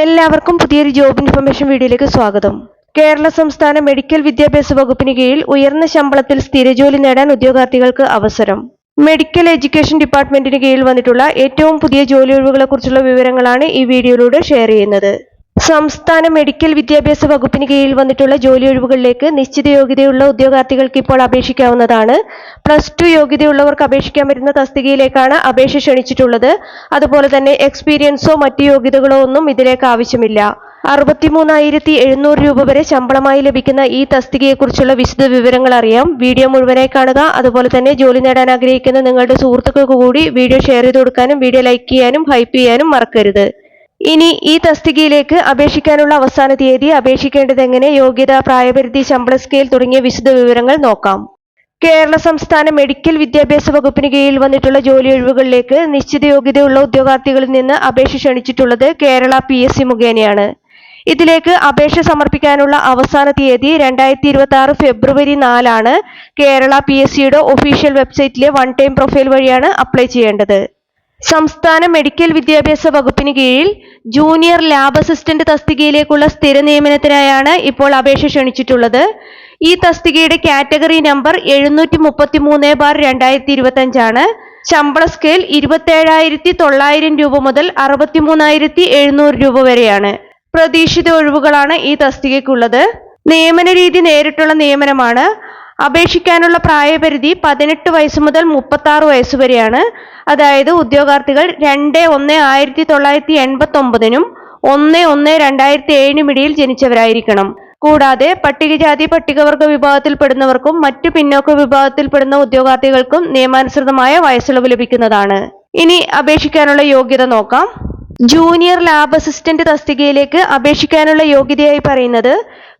എല്ലാവർക്കും പുതിയൊരു job information വീഡിയോയിലേക്ക് സ്വാഗതം. കേരള സംസ്ഥാന മെഡിക്കൽ വിദ്യാഭ്യാസ വകുപ്പിന് കീഴിൽ ഉയർന്ന ശമ്പളത്തിൽ സ്ഥിരജോലി നേടാൻ ഉദ്യോഗാർത്ഥികൾക്ക് അവസരം. മെഡിക്കൽ എഡ്യൂക്കേഷൻ ഡിപ്പാർട്ട്മെന്റിന് കീഴിൽ വന്നിട്ടുള്ള ഏറ്റവും പുതിയ ജോലി ഒഴിവുകളെ കുറിച്ചുള്ള വിവരങ്ങളാണ് ഈ വീഡിയോയിലൂടെ ഷെയർ ചെയ്യുന്നത്. സംസ്ഥാന മെഡിക്കൽ വിദ്യാഭ്യാസ വകുപ്പിന് കീഴിൽ വന്നിട്ടുള്ള ജോലി ഒഴിവുകളിലേക്ക് നിശ്ചിത യോഗ്യതയുള്ള ഉദ്യോഗാർത്ഥികൾക്ക് ഇപ്പോൾ അപേക്ഷിക്കാവുന്നതാണ്. പ്ലസ് ടു യോഗ്യതയുള്ളവർക്ക് അപേക്ഷിക്കാൻ വരുന്ന തസ്തികയിലേക്കാണ് അപേക്ഷ ക്ഷണിച്ചിട്ടുള്ളത്. അതുപോലെ തന്നെ എക്സ്പീരിയൻസോ മറ്റു യോഗ്യതകളോ ഒന്നും ഇതിലേക്ക് ആവശ്യമില്ല. അറുപത്തിമൂന്നായിരത്തി എഴുന്നൂറ് രൂപ വരെ ശമ്പളമായി ലഭിക്കുന്ന ഈ തസ്തികയെക്കുറിച്ചുള്ള വിശദ വിവരങ്ങൾ അറിയാം. വീഡിയോ മുഴുവനായി കാണുക. അതുപോലെ തന്നെ ജോലി നേടാൻ ആഗ്രഹിക്കുന്ന നിങ്ങളുടെ സുഹൃത്തുക്കൾക്ക് കൂടി വീഡിയോ ഷെയർ ചെയ്ത് കൊടുക്കാനും വീഡിയോ ലൈക്ക് ചെയ്യാനും ഹൈപ്പ് ചെയ്യാനും മറക്കരുത്. ഇനി ഈ തസ്തികയിലേക്ക് അപേക്ഷിക്കാനുള്ള അവസാന തീയതി അപേക്ഷിക്കേണ്ടത് എങ്ങനെ? യോഗ്യത പ്രായപരിധി ശമ്പള സ്കെയിൽ തുടങ്ങിയ വിശദ വിവരങ്ങൾ നോക്കാം. കേരള സംസ്ഥാന മെഡിക്കൽ വിദ്യാഭ്യാസ വകുപ്പിന് കീഴിൽ വന്നിട്ടുള്ള ജോലി ഒഴിവുകളിലേക്ക് നിശ്ചിത യോഗ്യതയുള്ള ഉദ്യോഗാർത്ഥികളിൽ നിന്ന് അപേക്ഷ ക്ഷണിച്ചിട്ടുള്ളത് കേരള പി എസ് സി മുഖേനയാണ്. ഇതിലേക്ക് അപേക്ഷ സമർപ്പിക്കാനുള്ള അവസാന തീയതി രണ്ടായിരത്തി ഇരുപത്തി ആറ് ഫെബ്രുവരി നാലാണ്. കേരള പി എസ് സിയുടെ ഒഫീഷ്യൽ വെബ്സൈറ്റിലെ വൺ ടൈം പ്രൊഫൈൽ വഴിയാണ് അപ്ലൈ ചെയ്യേണ്ടത്. സംസ്ഥാന മെഡിക്കൽ വിദ്യാഭ്യാസ വകുപ്പിന് കീഴിൽ ജൂനിയർ ലാബ് അസിസ്റ്റന്റ് തസ്തികയിലേക്കുള്ള സ്ഥിര നിയമനത്തിനായാണ് ഇപ്പോൾ അപേക്ഷ ക്ഷണിച്ചിട്ടുള്ളത്. ഈ തസ്തികയുടെ കാറ്റഗറി നമ്പർ എഴുന്നൂറ്റി മുപ്പത്തി മൂന്ന് ബാർ രണ്ടായിരത്തി ഇരുപത്തി അഞ്ചാണ് ശമ്പള സ്കെയിൽ ഇരുപത്തേഴായിരത്തി തൊള്ളായിരം രൂപ മുതൽ അറുപത്തിമൂന്നായിരത്തി എഴുന്നൂറ് രൂപ വരെയാണ്. പ്രതീക്ഷിത ഒഴിവുകളാണ് ഈ തസ്തികയ്ക്കുള്ളത്. നിയമന രീതി നേരിട്ടുള്ള നിയമനമാണ്. അപേക്ഷിക്കാനുള്ള പ്രായപരിധി പതിനെട്ട് വയസ്സ് മുതൽ മുപ്പത്തി ആറ് വയസ്സ് വരെയാണ്. അതായത് ഉദ്യോഗാർത്ഥികൾ രണ്ട് ഒന്ന് ആയിരത്തി തൊള്ളായിരത്തി എൺപത്തി ഒമ്പതിനും ഒന്ന് ഒന്ന് രണ്ടായിരത്തി ഏഴിനും ഇടയിൽ ജനിച്ചവരായിരിക്കണം. കൂടാതെ പട്ടികജാതി പട്ടികവർഗ വിഭാഗത്തിൽപ്പെടുന്നവർക്കും മറ്റു പിന്നോക്ക വിഭാഗത്തിൽപ്പെടുന്ന ഉദ്യോഗാർത്ഥികൾക്കും നിയമാനുസൃതമായ വയസ്സിളവ് ലഭിക്കുന്നതാണ്. ഇനി അപേക്ഷിക്കാനുള്ള യോഗ്യത നോക്കാം. ജൂനിയർ ലാബ് അസിസ്റ്റന്റ് തസ്തികയിലേക്ക് അപേക്ഷിക്കാനുള്ള യോഗ്യതയായി പറയുന്നത്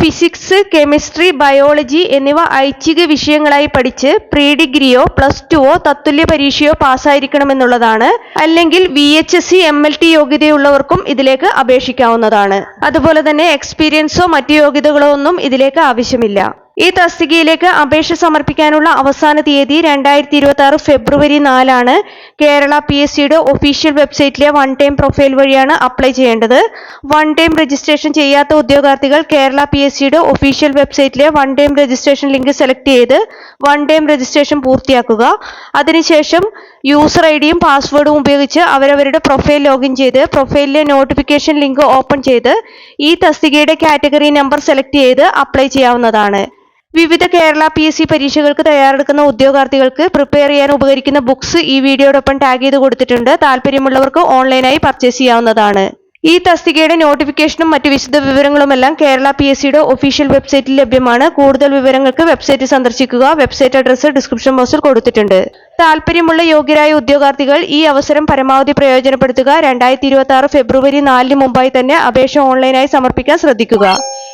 ഫിസിക്സ് കെമിസ്ട്രി ബയോളജി എന്നിവ ഐച്ഛിക വിഷയങ്ങളായി പഠിച്ച് പ്രീ ഡിഗ്രിയോ പ്ലസ് ടുവോ തത്തുല്യ പരീക്ഷയോ പാസ്സായിരിക്കണമെന്നുള്ളതാണ്. അല്ലെങ്കിൽ V H S C M L T യോഗ്യതയുള്ളവർക്കും ഇതിലേക്ക് അപേക്ഷിക്കാവുന്നതാണ്. അതുപോലെ തന്നെ എക്സ്പീരിയൻസോ മറ്റു യോഗ്യതകളോ ഒന്നും ഇതിലേക്ക് ആവശ്യമില്ല. ഈ തസ്തികയിലേക്ക് അപേക്ഷ സമർപ്പിക്കാനുള്ള അവസാന തീയതി രണ്ടായിരത്തി ഇരുപത്തി ആറ് ഫെബ്രുവരി നാലാണ്. കേരള പി എസ് സിയുടെ ഒഫീഷ്യൽ വെബ്സൈറ്റിലെ വൺ ടൈം പ്രൊഫൈൽ വഴിയാണ് അപ്ലൈ ചെയ്യേണ്ടത്. വൺ ടൈം രജിസ്ട്രേഷൻ ചെയ്യാത്ത ഉദ്യോഗാർത്ഥികൾ കേരള പി എസ് സിയുടെ official വെബ്സൈറ്റിലെ one time registration link select ചെയ്ത് വൺ ടൈം രജിസ്ട്രേഷൻ പൂർത്തിയാക്കുക. അതിനുശേഷം യൂസർ ഐ ഡിയും പാസ്വേഡും ഉപയോഗിച്ച് അവരവരുടെ പ്രൊഫൈൽ ലോഗിൻ ചെയ്ത് പ്രൊഫൈലിലെ നോട്ടിഫിക്കേഷൻ ലിങ്ക് ഓപ്പൺ ചെയ്ത് ഈ തസ്തികയുടെ കാറ്റഗറി നമ്പർ സെലക്ട് ചെയ്ത് അപ്ലൈ ചെയ്യാവുന്നതാണ്. വിവിധ കേരള പി എസ് സി പരീക്ഷകൾക്ക് തയ്യാറെടുക്കുന്ന ഉദ്യോഗാർത്ഥികൾക്ക് പ്രിപ്പയർ ചെയ്യാൻ ഉപകരിക്കുന്ന ബുക്സ് ഈ വീഡിയോടൊപ്പം ടാഗ് ചെയ്ത് കൊടുത്തിട്ടുണ്ട്. താല്പര്യമുള്ളവർക്ക് ഓൺലൈനായി പർച്ചേസ് ചെയ്യാവുന്നതാണ്. ഈ തസ്തികയുടെ നോട്ടിഫിക്കേഷനും മറ്റ് വിശദ വിവരങ്ങളുമെല്ലാം കേരള പി എസ് സിയുടെ ഒഫീഷ്യൽ വെബ്സൈറ്റിൽ ലഭ്യമാണ്. കൂടുതൽ വിവരങ്ങൾക്ക് വെബ്സൈറ്റ് സന്ദർശിക്കുക. വെബ്സൈറ്റ് അഡ്രസ്സ് ഡിസ്ക്രിപ്ഷൻ ബോക്സിൽ കൊടുത്തിട്ടുണ്ട്. താല്പര്യമുള്ള യോഗ്യരായ ഉദ്യോഗാർത്ഥികൾ ഈ അവസരം പരമാവധി പ്രയോജനപ്പെടുത്തുക. രണ്ടായിരത്തി ഇരുപത്തി ആറ് ഫെബ്രുവരി നാലിന് മുമ്പായി തന്നെ അപേക്ഷ ഓൺലൈനായി സമർപ്പിക്കാൻ ശ്രദ്ധിക്കുക.